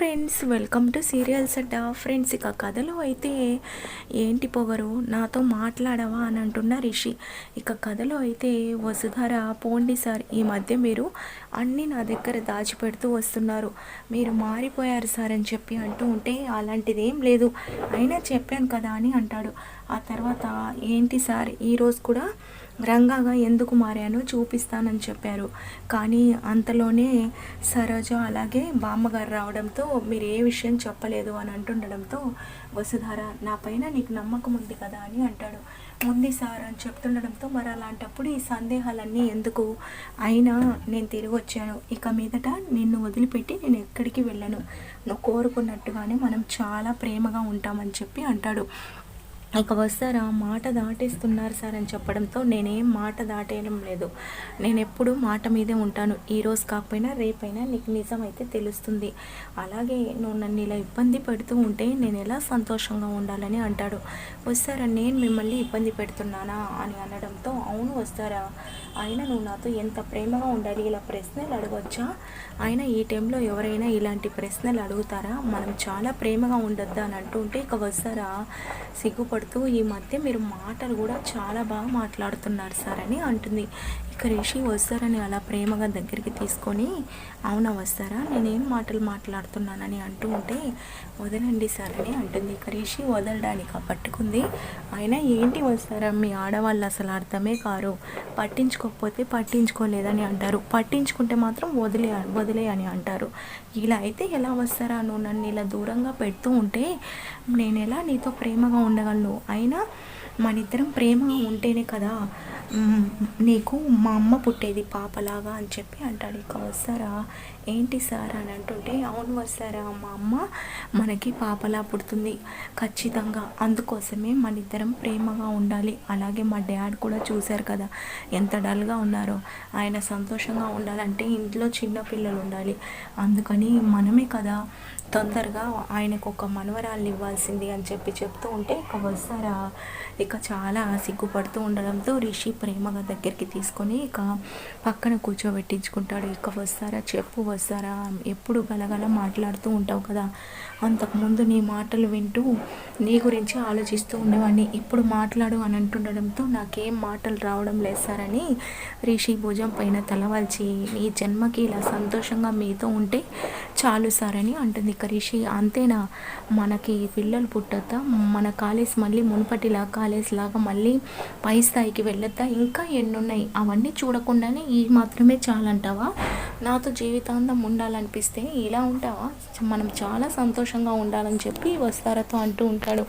Friends welcome to serials Adda friends ఇక కథలో అయితే ఏంటి పొగరు? నాతో మాట్లాడవా అని అంటున్న రిషి. ఇక కథలో అయితే వసుధార పోండి సార్ ఈ మధ్య మీరు అన్నీ నా దగ్గర దాచిపెడుతూ వస్తున్నారు. మీరు మారిపోయారు సార్ అని చెప్పి అంటూ ఉంటే అలాంటిది ఏం లేదు. అయినా చెప్పాను కదా అని అంటాడు. ఆ తర్వాత ఏంటి సార్ ఈరోజు కూడా రంగాగా ఎందుకు మారానో చూపిస్తానని చెప్పారు. కానీ అంతలోనే సరోజ అలాగే బామ్మగారు రావడంతో మీరు ఏ విషయం చెప్పలేదు అని అంటుండడంతో వసుధార నా పైన నీకు నమ్మకం ఉంది కదా అని అంటాడు. ఉంది సార్ అని చెప్తుండడంతో మరి అలాంటప్పుడు ఈ సందేహాలన్నీ ఎందుకు? అయినా నేను తిరిగి వచ్చాను ఇక మీదట నిన్ను వదిలిపెట్టి నేను ఎక్కడికి వెళ్ళను. నువ్వు కోరుకున్నట్టుగానే మనం చాలా ప్రేమగా ఉంటామని చెప్పి అంటాడు. ఇక వస్తారా? మాట దాటేస్తున్నారు సార్ అని చెప్పడంతో నేనేం మాట దాటేయడం లేదు. నేను ఎప్పుడు మాట మీదే ఉంటాను. ఈరోజు కాకపోయినా రేపైనా నీకు నిజమైతే తెలుస్తుంది. అలాగే నువ్వు నన్ను ఇలా ఇబ్బంది పెడుతూ ఉంటే నేను ఎలా సంతోషంగా ఉండాలని అంటాడు. వస్తారా? నేను మిమ్మల్ని ఇబ్బంది పెడుతున్నానా అని అనడంతో అవును వస్తారా? అయినా నువ్వు నాతో ఎంత ప్రేమగా ఉండాలి? ఇలా ప్రశ్నలు అడగొచ్చా? అయినా ఈ టైంలో ఎవరైనా ఇలాంటి ప్రశ్నలు అడుగుతారా? మనం చాలా ప్రేమగా ఉండొద్దా అని అంటూ ఉంటే ఇక వస్తారా? సిగ్గుపడుతూ ఈ మధ్య మీరు మాటలు కూడా చాలా బాగా మాట్లాడుతున్నారు సార్ అని అంటుంది. ఇక రిషి వస్తారని అలా ప్రేమగా దగ్గరికి తీసుకొని అవునా వస్తారా నేనేం మాటలు మాట్లాడుతున్నానని అంటూ ఉంటే వదలండి సార్ అని అంటుంది. ఇక రిషి వదలడానికి పట్టుకుంది. అయినా ఏంటి వస్తారా మీ ఆడవాళ్ళు అసలు అర్థమే కారు. పట్టించుకోకపోతే పట్టించుకోలేదని అంటారు. పట్టించుకుంటే మాత్రం వదిలే వదిలే అని అంటారు. ఇలా అయితే ఎలా వస్తారా నువ్వు నన్ను ఇలా దూరంగా పెడుతూ ఉంటే నేను ఎలా నీతో ప్రేమగా ఉండగలను? అయినా మన ఇద్దరం ప్రేమ ఉంటేనే కదా నీకు మా అమ్మ పుట్టేది పాపలాగా అని చెప్పి అంటాడు. ఇక వస్తారా? ఏంటి సార్ అని అంటుంటే అవును వస్తారా? మా అమ్మ మనకి పాపలా పుడుతుంది ఖచ్చితంగా. అందుకోసమే మన ఇద్దరం ప్రేమగా ఉండాలి. అలాగే మా డాడ్ కూడా చూశారు కదా ఎంత డల్గా ఉన్నారో. ఆయన సంతోషంగా ఉండాలంటే ఇంట్లో చిన్న పిల్లలు ఉండాలి. అందుకని మనమే కదా తొందరగా ఆయనకు ఒక మనవరాలు ఇవ్వాల్సింది అని చెప్పి చెప్తూ ఉంటే ఇక వస్తారా? ఇక చాలా సిగ్గుపడుతూ ఉండడంతో రిషి ప్రేమగా దగ్గరికి తీసుకొని ఇక పక్కన కూర్చోబెట్టించుకుంటాడు. ఇక వస్తారా? చెప్పు వస్తారా? ఎప్పుడు గలగల మాట్లాడుతూ ఉంటావు కదా. అంతకుముందు నీ మాటలు వింటూ నీ గురించి ఆలోచిస్తూ ఉండేవాడిని. ఇప్పుడు మాట్లాడు అని అంటుండడంతో నాకేం మాటలు రావడం లేదు సార్ అని రిషి భుజం పైన తలవాల్చి నీ జన్మకి ఇలా సంతోషంగా మీతో ఉంటే చాలు సార్ అని అంటుంది. ఇక రిషి అంతేనా? మనకి పిల్లలు పుట్టొద్దా? మన కాలేజ్ మళ్ళీ మునుపటిలా కాలేజ్ లాగా మళ్ళీ పై స్థాయికి వెళ్ళొద్దా? ఇంకా ఎన్నున్నాయి? అవన్నీ చూడకుండానే ఈ మాత్రమే చాలంటావా? నాతో జీవితాంతం ఉండాలనిపిస్తే ఇలా ఉంటావా? మనం చాలా సంతోషం సంతోషంగా ఉండాలని చెప్పి వస్తారతో అంటూ ఉంటాడు.